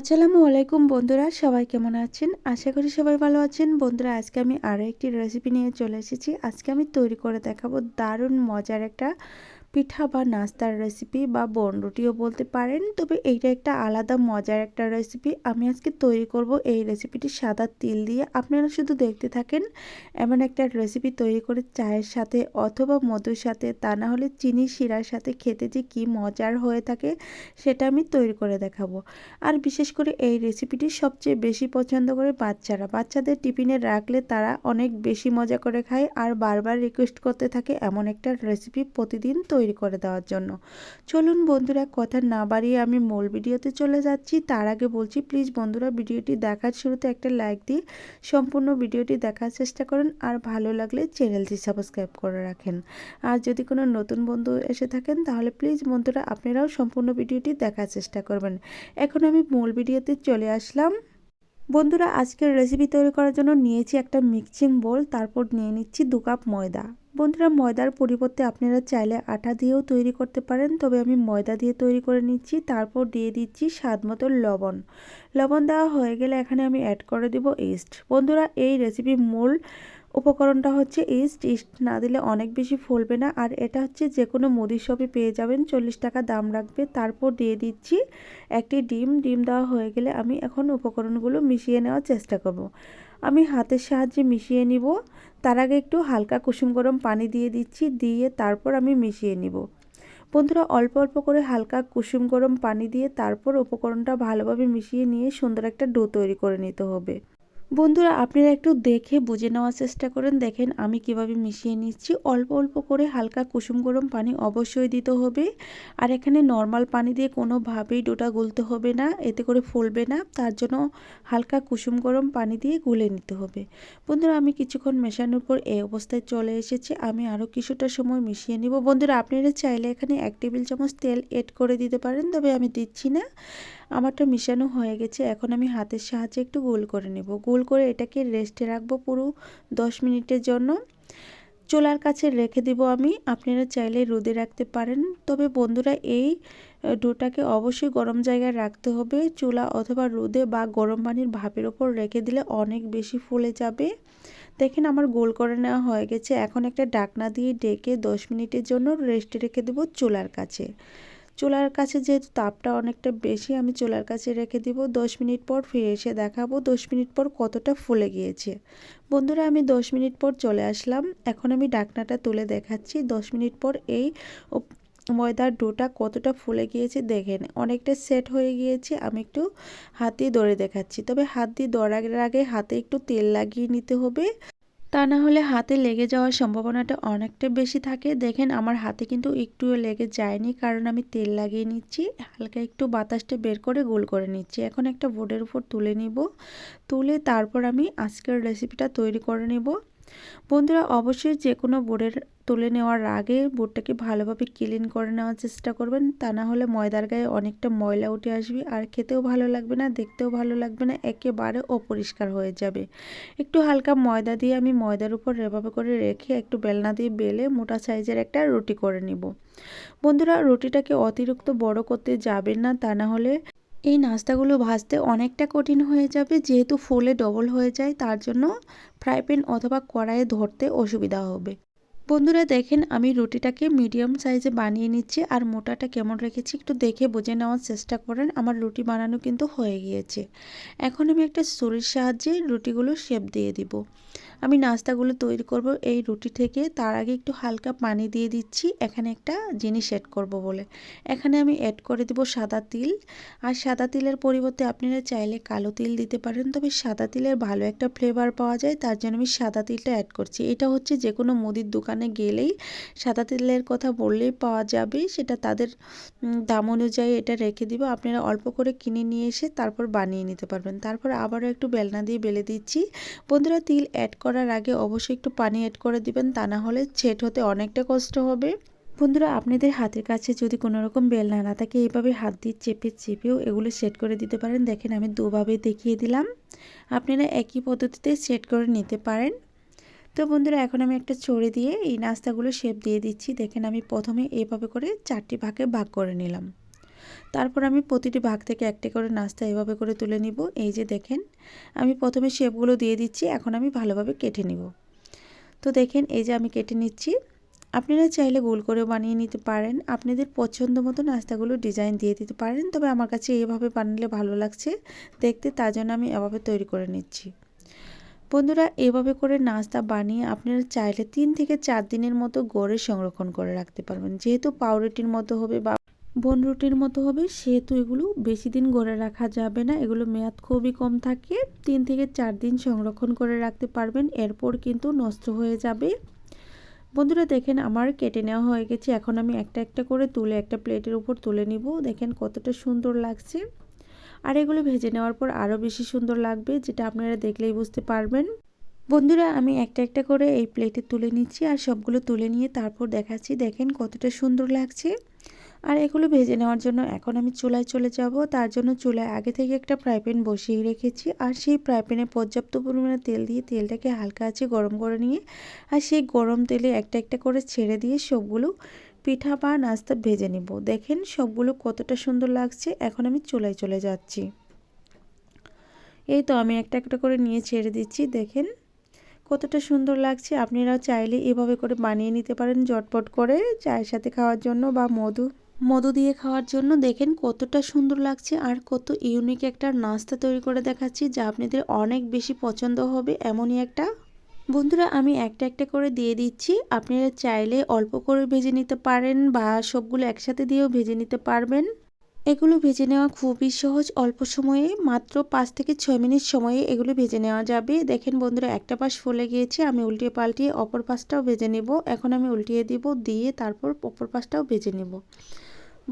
আসসালামু আলাইকুম বন্ধুরা, সবাই কেমন আছেন? আশা করি সবাই ভালো আছেন। বন্ধুরা, আজকে আমি আরও একটি রেসিপি নিয়ে চলে এসেছি। আজকে আমি তৈরি করে দেখাবো দারুণ মজার একটা পিঠা বা নাস্তার রেসিপি বা বনরুটিও বলতে পারেন, তবে এইটা একটা আলাদা মজার একটা রেসিপি আমি আজকে তৈরি করব এই রেসিপিটি সাদা তিল দিয়ে। আপনারা শুধু দেখতে থাকেন, এমন একটা রেসিপি তৈরি করে চায়ের সাথে অথবা মধুর সাথে, তা না হলে চিনি, শিরার সাথে খেতে যে কি মজার হয়ে থাকে, সেটা আমি তৈরি করে দেখাবো। আর বিশেষ করে এই রেসিপিটি সবচেয়ে বেশি পছন্দ করে বাচ্চারা। বাচ্চাদের টিফিনে রাখলে তারা অনেক বেশি মজা করে খায়, আর বারবার রিকোয়েস্ট করতে থাকে এমন একটা রেসিপি প্রতিদিন তৈরি তৈরি করে দেওয়ার জন্য। চলুন বন্ধুরা, কথা না বাড়িয়ে আমি মূল ভিডিওতে চলে যাচ্ছি। তার আগে বলছি প্লিজ বন্ধুরা, ভিডিওটি দেখার শুরুতে একটা লাইক দিয়ে সম্পূর্ণ ভিডিওটি দেখার চেষ্টা করুন। আর ভালো লাগলে চ্যানেলটি সাবস্ক্রাইব করে রাখেন। আর যদি কোনো নতুন বন্ধু এসে থাকেন, তাহলে প্লিজ বন্ধুরা, আপনারাও সম্পূর্ণ ভিডিওটি দেখার চেষ্টা করবেন। এখন আমি মূল ভিডিওতে চলে আসলাম। বন্ধুরা, আজকের রেসিপি তৈরি করার জন্য নিয়েছি একটা মিক্সিং বোল তারপর নিয়ে নিচ্ছি দু কাপ ময়দা। বন্ধুরা, ময়দার পরিবর্তে আপনারা চাইলে আটা দিয়েও তৈরি করতে পারেন, তবে আমি ময়দা দিয়ে তৈরি করে নিচ্ছি। তারপর দিয়ে দিচ্ছি স্বাদ মতো লবণ। লবণ দেওয়া হয়ে গেলে এখানে আমি অ্যাড করে দেব ইস্ট বন্ধুরা, এই রেসিপি মূল উপকরণটা হচ্ছে ইস্ট ইস্ট না দিলে অনেক বেশি ফলবে না। আর এটা হচ্ছে যে কোনো মুদির শপে পেয়ে যাবেন, চল্লিশ টাকা দাম রাখবে। তারপর দিয়ে দিচ্ছি একটি ডিম। ডিম দেওয়া হয়ে গেলে আমি এখন উপকরণগুলো মিশিয়ে নেওয়ার চেষ্টা করব। আমি হাতের সাহায্যে মিশিয়ে নিব। তার আগে একটু হালকা কুসুম গরম পানি দিয়ে দিচ্ছি, দিয়ে তারপর আমি মিশিয়ে নিব। বন্ধুরা, অল্প অল্প করে হালকা কুসুম গরম পানি দিয়ে তারপর উপকরণটা ভালোভাবে মিশিয়ে নিয়ে সুন্দর একটা ডো তৈরি করে নিতে হবে। বন্ধুরা, আপনারা একটু দেখে বুঝে নেওয়ার চেষ্টা করেন। দেখেন, আমি কীভাবে মিশিয়ে নিচ্ছি। অল্প অল্প করে হালকা কুসুম গরম পানি অবশ্যই দিতে হবে। আর এখানে নর্মাল পানি দিয়ে কোনোভাবেই ডোটা গুলতে হবে না, এতে করে ফুলবে না। তার জন্য হালকা কুসুম গরম পানি দিয়ে গুলে নিতে হবে। বন্ধুরা, আমি কিছুক্ষণ মেশানোর পর এই অবস্থায় চলে এসেছি। আমি আরও কিছুটা সময় মিশিয়ে নিব। বন্ধুরা, আপনারা চাইলে এখানে এক টেবিল চামচ তেল এড করে দিতে পারেন, তবে আমি দিচ্ছি না। আমারটা মিশানো হয়ে গেছে, এখন আমি হাতের সাহায্যে একটু গোল করে নেব। গোল করে এটাকে রেস্টে রাখব পুরো দশ মিনিটের জন্য। চোলার কাছে রেখে দিব আমি, আপনারা চাইলে রোদে রাখতে পারেন। তবে বন্ধুরা, এই ডোটাকে অবশ্যই গরম জায়গায় রাখতে হবে। চুলা অথবা রোদে বা গরম পানির ভাপের ওপর রেখে দিলে অনেক বেশি ফুলে যাবে। দেখেন আমার গোল করে নেওয়া হয়ে গেছে। এখন একটা ডাকনা দিয়ে ডেকে দশ মিনিটের জন্য রেস্টে রেখে দেবো চুলার কাছে। চুলার কাছে যেহেতু তাপটা অনেকটা বেশি, আমি চুলার কাছে রেখে দিব। দশ মিনিট পর ফিরে এসে দেখাবো দশ মিনিট পর কতটা ফুলে গিয়েছে। বন্ধুরা, আমি দশ মিনিট পর চলে আসলাম। এখন আমি ডাকনাটা তুলে দেখাচ্ছি। দশ মিনিট পর এই ময়দার ডোটা কতটা ফুলে গিয়েছে দেখেন। অনেকটা সেট হয়ে গিয়েছে। আমি একটু হাত দিয়ে দেখাচ্ছি। তবে হাত দিয়ে দৌড়ার আগে হাতে একটু তেল লাগিয়ে নিতে হবে। তা না হলে হাতে লেগে যাওয়ার সম্ভাবনাটা অনেকটা বেশি থাকে। দেখেন, আমার হাতে কিন্তু একটুও লেগে যায়নি, কারণ আমি তেল লাগিয়ে নিচ্ছি, হালকা একটু বাতাসটা বের করে গোল করে নিচ্ছি। এখন একটা বোর্ডের উপর তুলে নিব, তুলে তারপর আমি আজকের রেসিপিটা তৈরি করে নেব। বন্ধুরা, অবশ্যই যে কোনো বোর্ডের তুলে নেওয়ার আগে বোর্ডটাকে ভালোভাবে ক্লিন করে নেওয়ার চেষ্টা করবেন। তা না হলে ময়দার গায়ে অনেকটা ময়লা উঠে আসবে আর খেতেও ভালো লাগবে না, দেখতেও ভালো লাগবে না, একেবারে অপরিষ্কার হয়ে যাবে। একটু হালকা ময়দা দিয়ে আমি ময়দার উপর এভাবে করে রেখে একটু বেলনা দিয়ে বেলে মোটা সাইজের একটা রুটি করে নিব। বন্ধুরা, রুটিটাকে অতিরিক্ত বড় করতে যাবেন না, তা না হলে এই নাস্তাগুলো ভাজতে অনেকটা কঠিন হয়ে যাবে, যেহেতু ফুলে ডবল হয়ে যায়, তার জন্য ফ্রাই প্যান অথবা কড়াইয়ে ধরতে অসুবিধা হবে। বন্ধুরা দেখেন, আমি রুটিটাকে মিডিয়াম সাইজে বানিয়ে নিচ্ছি আর মোটাটা কেমন রেখেছি একটু দেখে বুঝে নেওয়ার চেষ্টা করেন। আমার রুটি বানানো কিন্তু হয়ে গিয়েছে। এখন আমি একটা ছুরির সাহায্যে রুটিগুলো শেপ দিয়ে দিব। আমি নাস্তাগুলো তৈরি করব এই রুটি থেকে। তার আগে একটু হালকা পানি দিয়ে দিচ্ছি। এখানে একটা জিনিস অ্যাড করব বলে। এখানে আমি অ্যাড করে দিব সাদা তিল। আর সাদা তিলের পরিবর্তে আপনারা চাইলে কালো তিল দিতে পারেন। তবে সাদা তিলের ভালো একটা ফ্লেভার পাওয়া যায়। তার জন্য আমি সাদা তিলটা অ্যাড করছি। এটা হচ্ছে যে কোনো মুদির দোকানে গেলেই সাদা তেলের কথা বললেই পাওয়া যাবে, সেটা তাদের দাম অনুযায়ী এটা রেখে দিব। আপনারা অল্প করে কিনে নিয়ে এসে তারপর বানিয়ে নিতে পারবেন। তারপর আবারও একটু বেলনা দিয়ে বেলে দিচ্ছি। বন্ধুরা, তিল অ্যাড করার আগে অবশ্যই একটু পানি অ্যাড করে দিবেন, তা না হলে ছেট হতে অনেকটা কষ্ট হবে। বন্ধুরা, আপনাদের হাতের কাছে যদি কোনো রকম বেলনা না থাকে, এইভাবে হাত দিয়ে চেপে চেপেও এগুলো সেট করে দিতে পারেন। দেখেন, আমি দুভাবে দেখিয়ে দিলাম। আপনারা একই পদ্ধতিতে সেট করে নিতে পারেন। তো বন্ধুরা, এখন আমি একটা ছড়ে দিয়ে এই নাস্তাগুলো শেপ দিয়ে দিচ্ছি। দেখেন, আমি প্রথমে এভাবে করে চারটি ভাগে ভাগ করে নিলাম। তারপর আমি প্রতিটি ভাগ থেকে একটি করে নাস্তা এভাবে করে তুলে নিব। এই যে দেখেন, আমি প্রথমে শেপগুলো দিয়ে দিচ্ছি, এখন আমি ভালোভাবে কেটে নিব। তো দেখেন, এই যে আমি কেটে নিচ্ছি। আপনারা চাইলে গোল করে বানিয়ে নিতে পারেন। আপনাদের পছন্দ মতো নাস্তাগুলো ডিজাইন দিয়ে দিতে পারেন। তবে আমার কাছে এইভাবে বানালে ভালো লাগছে। দেখতে তার জন্য আমি এভাবে তৈরি করে নিচ্ছি। বন্ধুরা, এভাবে করে নাস্তা বানিয়ে আপনারা চাইলে তিন থেকে চার দিনের মতো গড়ে সংরক্ষণ করে রাখতে পারবেন। যেহেতু পাউরুটির মতো হবে বা বনরুটির মতো হবে, সেহেতু এগুলো বেশি দিন গড়ে রাখা যাবে না। এগুলো মেয়াদ খুবই কম থাকে, তিন থেকে চার দিন সংরক্ষণ করে রাখতে পারবেন, এরপর কিন্তু নষ্ট হয়ে যাবে। বন্ধুরা, দেখেন আমার কেটে নেওয়া হয়ে গেছে। এখন আমি একটা একটা করে তুলে একটা প্লেটের উপর তুলে নিব। দেখেন কতটা সুন্দর লাগছে। আর এগুলো ভেজে নেওয়ার পর আরও বেশি সুন্দর লাগবে, যেটা আপনারা দেখলেই বুঝতে পারবেন। বন্ধুরা, আমি একটা একটা করে এই প্লেটে তুলে নিচ্ছি আর সবগুলো তুলে নিয়ে তারপর দেখাচ্ছি, দেখেন কতটা সুন্দর লাগছে। আর এগুলো ভেজে নেওয়ার জন্য এখন আমি চুলায় চলে যাব, তার জন্য চুলায় আগে থেকে একটা ফ্রাই প্যান বসিয়ে রেখেছি। আর সেই ফ্রাই প্যানে পর্যাপ্ত পরিমাণে তেল দিয়ে তেলটাকে হালকা আছে গরম করে নিয়ে, আর সেই গরম তেলে একটা একটা করে ছেড়ে দিয়ে সবগুলো পিঠা বা নাস্তা ভেজে নিব। দেখেন সবগুলো কতটা সুন্দর লাগছে। এখন আমি চুলায় চলে যাচ্ছি। এই তো আমি একটা একটা করে নিয়ে ছেড়ে দিচ্ছি। দেখেন কতটা সুন্দর লাগছে। আপনারাও চাইলে এভাবে করে বানিয়ে নিতে পারেন জটপট করে চায়ের সাথে খাওয়ার জন্য বা মধু মধু দিয়ে খাওয়ার জন্য। দেখেন কতটা সুন্দর লাগছে আর কত ইউনিক একটা নাস্তা তৈরি করে দেখাচ্ছি, যা আপনাদের অনেক বেশি পছন্দ হবে। এমনই একটা বন্ধুরা, আমি একটা একটা করে দিয়ে দিচ্ছি। আপনারা চাইলে অল্প করে ভেজে নিতে পারেন বা সবগুলো একসাথে দিয়েও ভেজে নিতে পারবেন। এগুলো ভেজে নেওয়া খুবই সহজ। অল্প সময়ে, মাত্র পাঁচ থেকে ছয় মিনিট সময়ে এগুলো ভেজে নেওয়া যাবে। দেখেন বন্ধুরা, একটা পাশ ফুলে গিয়েছে। আমি উল্টিয়ে পাল্টিয়ে অপর পাশটাও ভেজে নেব। এখন আমি উল্টিয়ে দিব, দিয়ে তারপর অপর পাশটাও ভেজে নেব।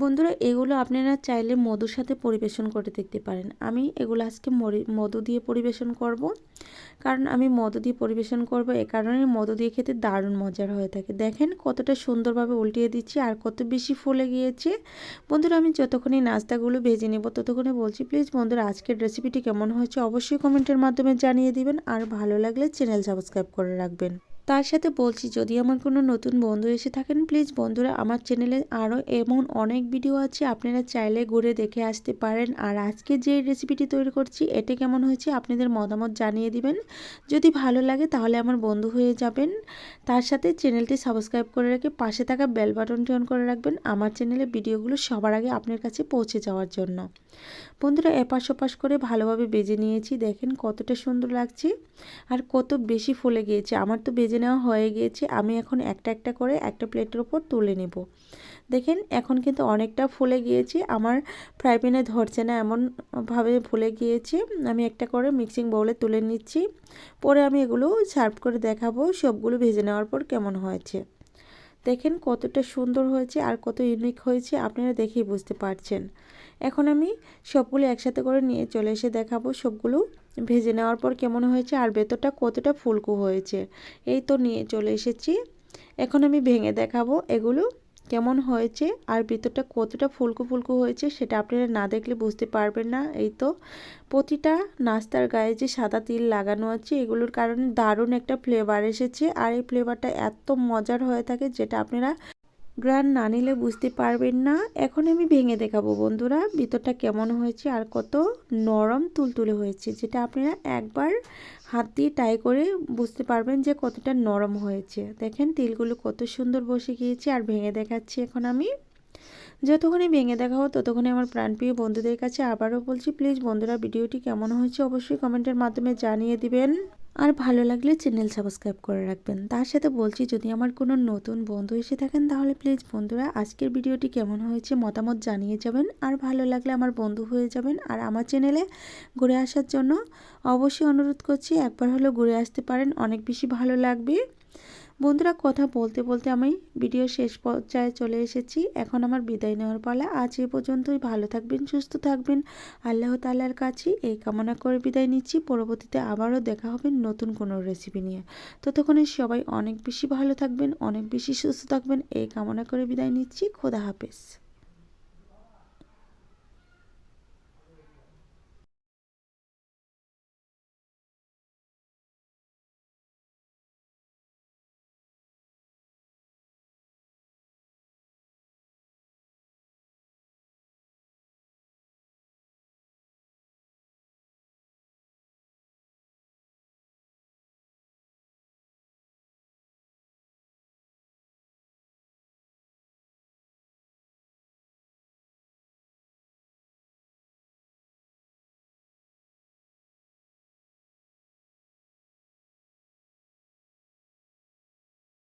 বন্ধুরা, এগুলো আপনারা চাইলে মধুর সাথে পরিবেশন করে দেখতে পারেন। আমি এগুলো আজকে মধু দিয়ে পরিবেশন করব। কারণ আমি মধু দিয়ে পরিবেশন করব, এ কারণে মধু দিয়ে খেতে দারুণ মজার হয়ে থাকে। দেখেন কতটা সুন্দরভাবে উল্টিয়ে দিচ্ছি আর কত বেশি ফুলে গিয়েছে। বন্ধুরা, আমি যতক্ষণই নাস্তাগুলো ভেজে নেব ততক্ষণে বলছি, প্লিজ বন্ধুরা, আজকের রেসিপিটি কেমন হয়েছে? অবশ্যই কমেন্টের মাধ্যমে জানিয়ে দিবেন। আর ভালো লাগলে চ্যানেল সাবস্ক্রাইব করে রাখবেন। তার সাথে বলছি, যদি আমার কোনো নতুন বন্ধু এসে থাকেন প্লিজ বন্ধুরা, আমার চ্যানেলে আরও এমন অনেক ভিডিও আছে, আপনারা চাইলে ঘুরে দেখে আসতে পারেন। আর আজকে যে রেসিপিটি তৈরি করছি, এটি কেমন হয়েছে আপনাদের মতামত জানিয়ে দিবেন। যদি ভালো লাগে, তাহলে আমার বন্ধু হয়ে যাবেন। তার সাথে চ্যানেলটি সাবস্ক্রাইব করে রেখে পাশে থাকা বেল বাটনটি অন করে রাখবেন, আমার চ্যানেলে ভিডিওগুলো সবার আগে আপনার কাছে পৌঁছে যাওয়ার জন্য। বন্ধুরা, এপাশ ওপাশ করে ভালোভাবে বেজে নিয়েছি। দেখেন কতটা সুন্দর লাগছে আর কত বেশি ফুলে গিয়েছে। আমার তো বেজে নেওয়া হয়ে গিয়েছে। আমি এখন একটা একটা করে একটা প্লেটের ওপর তুলে নেব। দেখেন এখন কিন্তু অনেকটা ফুলে গিয়েছে। আমার ফ্রাই প্যানে ধরছে না, এমনভাবে ফুলে গিয়েছে। আমি একটা করে মিক্সিং বউলে তুলে নিচ্ছি। পরে আমি এগুলো সার্ভ করে দেখাবো সবগুলো ভেজে নেওয়ার পর কেমন হয়েছে। দেখেন কতটা সুন্দর হয়েছে আর কত ইউনিক হয়েছে, আপনারা দেখেই বুঝতে পারছেন। এখন আমি সবগুলো একসাথে করে নিয়ে চলে এসে দেখাবো সবগুলো। ভেজে নেওয়ার পর কেমন হয়েছে আর ভেতরটা কতটা ফুলকো হয়েছে, এই তো নিয়ে চলে এসেছি। এখন আমি ভেঙে দেখাবো এগুলো। কেমন হয়েছে আর ভিতরটা কতটা ফুলকো ফুলকো হয়েছে সেটা আপনারা না দেখলে বুঝতে পারবেন না। এই তো প্রতিটা নাস্তার গায়ে যে সাদা তিল লাগানো আছে, এগুলোর কারণে দারুণ একটা ফ্লেভার এসেছে। আর এই ফ্লেভারটা এত মজার হয়ে থাকে যেটা আপনারা গ্রান না নিলে বুঝতে পারবেন না। এখন আমি ভেঙে দেখাবো বন্ধুরা, ভিতরটা কেমন হয়েছে আর কত নরম তুলতুলে হয়েছে, যেটা আপনারা একবার হাত দিয়ে টাই করে বুঝতে পারবেন যে কতটা নরম হয়েছে। দেখেন তিলগুলো কত সুন্দর বসে গিয়েছে আর ভেঙে দেখাচ্ছি এখন আমি। যতক্ষণই ভেঙে দেখা দেখাবো ততক্ষণে আমার প্রাণপ্রিয় বন্ধুদের কাছে আবারও বলছি প্লিজ বন্ধুরা, ভিডিওটি কেমন হয়েছে অবশ্যই কমেন্টের মাধ্যমে জানিয়ে দিবেন। আর ভালো লাগলে চ্যানেল সাবস্ক্রাইব করে রাখবেন। তার সাথে বলছি, যদি আমার কোনো নতুন বন্ধু এসে থাকেন, তাহলে প্লিজ বন্ধুরা, আজকের ভিডিওটি কেমন হয়েছে মতামত জানিয়ে যাবেন। আর ভালো লাগলে আমার বন্ধু হয়ে যাবেন। আর আমার চ্যানেলে ঘুরে আসার জন্য অবশ্যই অনুরোধ করছি, একবার হলেও ঘুরে আসতে পারেন। অনেক বেশি ভালো লাগবে। বন্ধুরা, কথা বলতে বলতে আমি ভিডিও শেষ পর্যায়ে চলে এসেছি। এখন আমার বিদায় নেওয়ার পালা। আজ এ পর্যন্তই। ভালো থাকবেন, সুস্থ থাকবেন। আল্লাহ তাল্লার কাছে এই কামনা করে বিদায় নিচ্ছি। পরবর্তীতে আবারও দেখা হবে নতুন কোনো রেসিপি নিয়ে। ততক্ষণে সবাই অনেক বেশি ভালো থাকবেন, অনেক বেশি সুস্থ থাকবেন। এই কামনা করে বিদায় নিচ্ছি। খোদা হাফেজ।